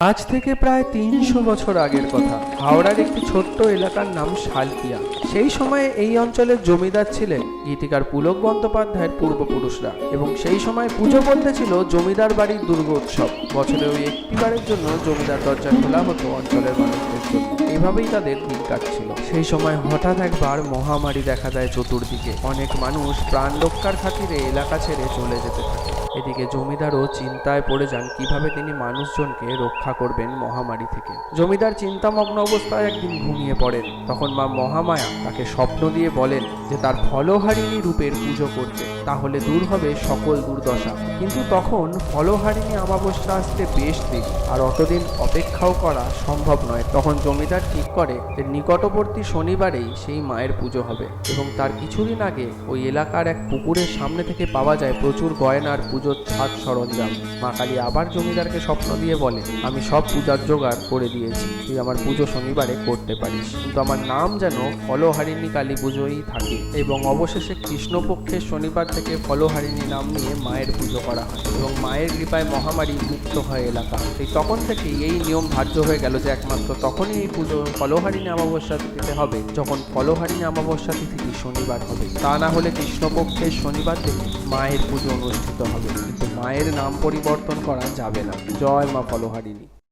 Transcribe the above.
আজ থেকে প্রায় তিনশো বছর আগের কথা। হাওড়ার একটি ছোট্ট এলাকার নাম শালকিয়া সেই সময়ে এই অঞ্চলের জমিদার ছিলেন গীতিকার পুলক বন্দ্যোপাধ্যায়ের পূর্বপুরুষরা এবং সেই সময় পুজো বলতে ছিল জমিদার বাড়ির দুর্গোৎসব বছরে ওই একটিবারের জন্য জমিদার দরজা খোলা হতো অঞ্চলের মানুষদের জন্য। এভাবেই তাদের দিন কাটছিল। সেই সময় হঠাৎ একবার মহামারী দেখা দেয় চতুর্দিকে। অনেক মানুষ প্রাণ রক্ষার খাতিরে এলাকা ছেড়ে চলে যেতে থাকে। এদিকে জমিদারও চিন্তায় পড়ে যান কীভাবে তিনি মানুষজনকে রক্ষা করবেন মহামারী থেকে। জমিদার চিন্তামগ্ন অবস্থায় একদিন ঘুমিয়ে পড়েন। তখন মা মহামায়া তাকে স্বপ্ন দিয়ে বলেন যে তার ফলহারিণী রূপের পুজো করতে, তাহলে দূর হবে সকল দুর্দশা। কিন্তু তখন ফলহারিণী অমাবস্যা আসতে বেশ দিন আর অতদিন অপেক্ষাও করা সম্ভব নয়। তখন জমিদার ঠিক করে যে নিকটবর্তী শনিবারেই সেই মায়ের পুজো হবে এবং তার কিছুদিন আগে ওই এলাকার এক পুকুরের সামনে থেকে পাওয়া যায় প্রচুর গয়নার পুজোর ছাদ সরঞ্জাম। মা কালী আবার জমিদারকে স্বপ্ন দিয়ে বলে, আমি সব পূজার জোগাড় করে দিয়েছি, তুই আমার পুজো শনিবারে করতে পারিস। কিন্তু আমার নাম যেন ফলহারিণী কালী পুজোই থাকে এবং অবশেষে কৃষ্ণপক্ষের শনিবার থেকে ফলহারিণী নাম নিয়ে মায়ের পুজো করা হয় এবং মায়ের কৃপায় মহামারী মুক্ত হয় এলাকা। সেই তখন থেকেই এই নিয়ম ধার্য হয়ে গেল যে একমাত্র তখনই এই পুজো ফলহারিণী অমাবস্যা তিথিতে হবে, যখন ফলহারিণী অমাবস্যা তিথিটি শনিবার হবে। তা না হলে কৃষ্ণপক্ষের শনিবার থেকে মায়ের পুজো অনুষ্ঠিত হবে। কিন্তু মায়ের নাম পরিবর্তন করা যাবে না। জয় মা ফলহারিণী।